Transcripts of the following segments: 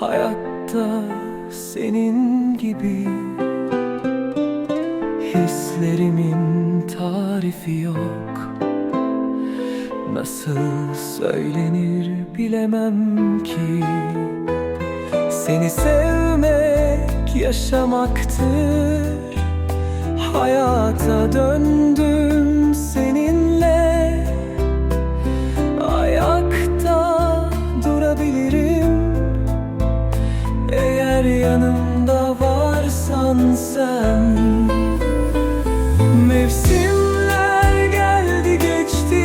Hayatta senin gibi. Hislerimin tarifi yok. Nasıl söylenir bilemem ki. Seni sevmek yaşamaktır. Hayata döndüm Eğer yanımda varsan sen. Mevsimler geldi geçti.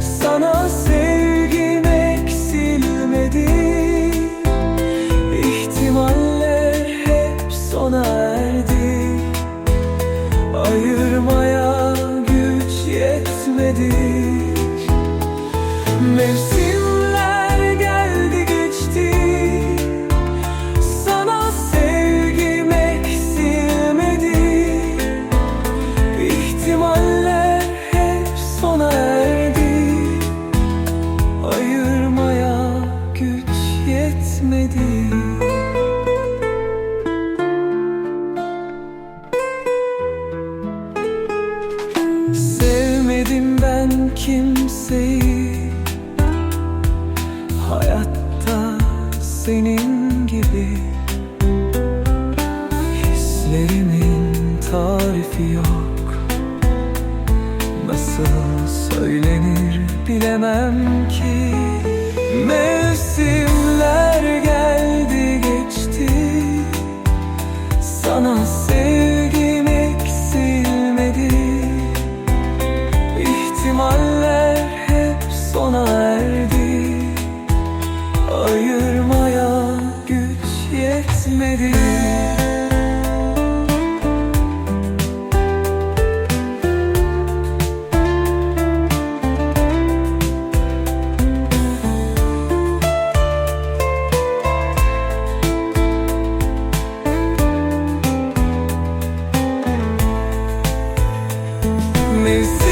Sana sevgim eksilmedi. İhtimaller hep sona erdi. Ayırmaya güç yetmedi. Mevsimler Sevmedim ben kimseyi. Hayatta senin gibi. Hislerimin tarifi yok. Nasıl söylenir bilemem ki sona erdi. Ayırmaya güç yetmedi. Mevsimler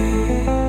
yetmedi